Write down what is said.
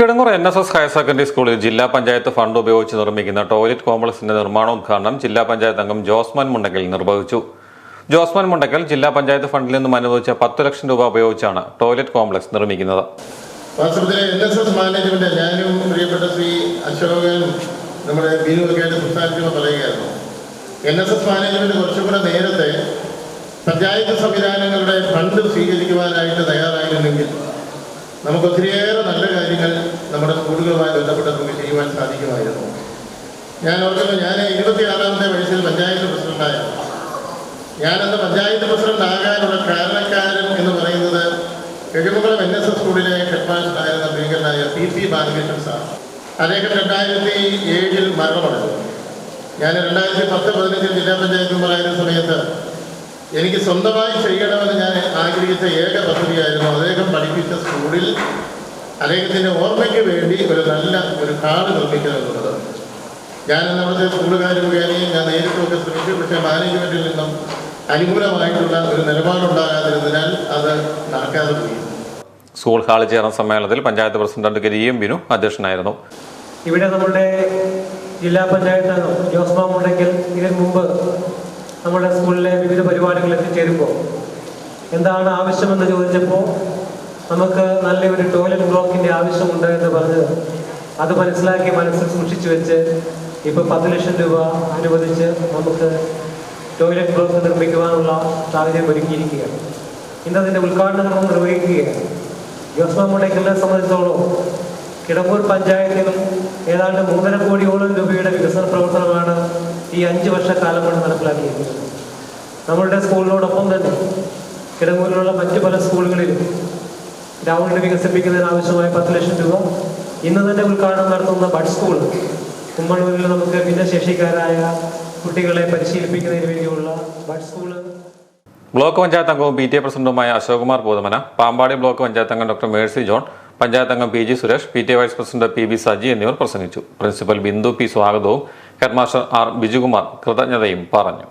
Kidangoor N S S higher secondary സ്കൂളിൽ ജില്ലാ panchayat fund ഉപയോഗിച്ച് നിർമ്മിക്കുന്ന ടോയ്ലറ്റ് കോംപ്ലക്സിന്റെ നിർമ്മാണോദ്ഘാടനം ജില്ലാ പഞ്ചായത്ത് അംഗം ജോസ്മാൻ മുണ്ടക്കൽ നിർവഹിച്ചു. ജോസ്മാൻ മുണ്ടക്കൽ ജില്ലാ പഞ്ചായത്ത് ഫണ്ടിൽ നിന്നും അനുവദിച്ച പത്ത് ലക്ഷം രൂപ ഉപയോഗിച്ചാണ് ടോയ്ലറ്റ് കോംപ്ലക്സ് നിർമ്മിക്കുന്നത്. ശ്രീ അശോകൻ നമ്മുടെ കുറച്ചുകൂടെ നേരത്തെ പഞ്ചായത്ത് സംവിധാനങ്ങളുടെ ഫണ്ട് സ്വീകരിക്കുവാനായിട്ട് തയ്യാറായിരുന്നെങ്കിൽ നമുക്ക് ഒത്തിരിയേറെ നല്ല കാര്യങ്ങൾ നമ്മുടെ സ്കൂളുകളുമായി ബന്ധപ്പെട്ട് നമുക്ക് ചെയ്യുവാൻ സാധിക്കുമായിരുന്നു. ഞാൻ ഓർക്കുന്നു ഞാൻ ഇരുപത്തി ആറാമത്തെ വയസ്സിൽ പഞ്ചായത്ത് പ്രസിഡന്റായിരുന്നു. ഞാനന്ന് പഞ്ചായത്ത് പ്രസിഡന്റ് ആകാനുള്ള കാരണക്കാരൻ എന്ന് പറയുന്നത് കിഴമുകുളം എൻ എസ് എസ് സ്കൂളിലെ ഹെഡ് മാസ്റ്ററായിരുന്ന പ്രിയങ്കരനായ പി പി ബാലകൃഷ്ണൻ സാർ. അദ്ദേഹം രണ്ടായിരത്തി ഏഴിൽ മരണമടഞ്ഞു ഞാൻ രണ്ടായിരത്തി പത്ത് പതിനഞ്ചിൽ ജില്ലാ പഞ്ചായത്ത് മെമ്പറായിരുന്ന സമയത്ത് എനിക്ക് സ്വന്തമായി ചെയ്യണമെന്ന് ഞാൻ ആഗ്രഹിച്ച ഏക പദ്ധതിയായിരുന്നു. അദ്ദേഹം പഠിപ്പിച്ച സ്കൂളിൽ അദ്ദേഹത്തിന്റെ ഓർമ്മയ്ക്ക് വേണ്ടി ഒരു നല്ല ഒരു കാർഡ് നിർമ്മിക്കുക എന്നുള്ളത് ഞാൻ നമ്മുടെ സ്കൂളുകാർ മുഖേനയും ഞാൻ നേരിട്ടൊക്കെ ശ്രമിച്ചു. പക്ഷേ മാനേജ്മെന്റിൽ നിന്നും അനുകൂലമായിട്ടുള്ള ഒരു നിലപാടുണ്ടാകാതിരുന്നതിനാൽ അത് നടക്കാതെ പോയി. സ്കൂൾ ഹാളിൽ ചേർന്ന സമ്മേളനത്തിൽ പഞ്ചായത്ത് പ്രസിഡന്റ് ഗിരിയും ബിനു അധ്യക്ഷനായിരുന്നു. ഇവിടെ നമ്മുടെ ജില്ലാ പഞ്ചായത്ത് ജോസ് മാമുണ്ടെങ്കിൽ ഇതിനു മുമ്പ് നമ്മുടെ സ്കൂളിലെ വിവിധ പരിപാടികൾ എത്തിച്ചേരുമ്പോൾ എന്താണ് ആവശ്യമെന്ന് ചോദിച്ചപ്പോൾ നമുക്ക് നല്ലൊരു ടോയ്ലറ്റ് ബ്ലോക്കിന്റെ ആവശ്യമുണ്ട് എന്ന് പറഞ്ഞ് അത് മനസ്സിലാക്കി മനസ്സിൽ സൂക്ഷിച്ചു വെച്ച് ഇപ്പോൾ പത്ത് ലക്ഷം രൂപ അനുവദിച്ച് നമുക്ക് ടോയ്ലറ്റ് ബ്ലോക്ക് നിർമ്മിക്കുവാനുള്ള സാഹചര്യം ഒരുക്കിയിരിക്കുകയാണ്. ഇന്ന് അതിന്റെ ഉദ്ഘാടനം നമ്മൾ നിർവഹിക്കുകയാണ്. ജോസ്മാമുണ്ടെങ്കിലെ സംബന്ധിച്ചോളം കിടമ്പൂർ പഞ്ചായത്തിനും ഏതാണ്ട് മൂന്നര കോടിയോളം രൂപയുടെ ഈ അഞ്ച് വർഷക്കാലം കൊണ്ട് നടപ്പിലാക്കിയിരിക്കുന്നത് നമ്മളുടെ സ്കൂളിനോടൊപ്പം തന്നെ കിടങ്ങൂരിലുള്ള മറ്റു പല സ്കൂളുകളിലും ഗ്രൗണ്ട് വികസിപ്പിക്കുന്നതിന് ആവശ്യമായ പത്ത് ലക്ഷം രൂപ ഇന്ന് തന്നെ ഉദ്ഘാടനം നടത്തുന്ന ബഡ് സ്കൂൾ കുമ്മണൂരിൽ നമുക്ക് ഭിന്നശേഷിക്കാരായ കുട്ടികളെ പരിശീലിപ്പിക്കുന്നതിന് വേണ്ടിയുള്ള ബഡ് സ്കൂൾ ബ്ലോക്ക് പഞ്ചായത്ത് അംഗവും പി ടി എ പ്രസിഡന്റുമായ അശോക് കുമാർ ബോധമന പാമ്പാടി ബ്ലോക്ക് പഞ്ചായത്ത് അംഗം ഡോക്ടർ മേഴ്സി ജോൺ പഞ്ചായത്ത് അംഗം P G Suresh P T A vice president P B Saji എന്നിവർ പ്രസംഗിച്ചു. പ്രിൻസിപ്പൽ ബിന്ദു പി സ്വാഗതവും ഹെഡ്മാസ്റ്റർ ആർ ബിജുകുമാർ കൃതജ്ഞതയും പറഞ്ഞു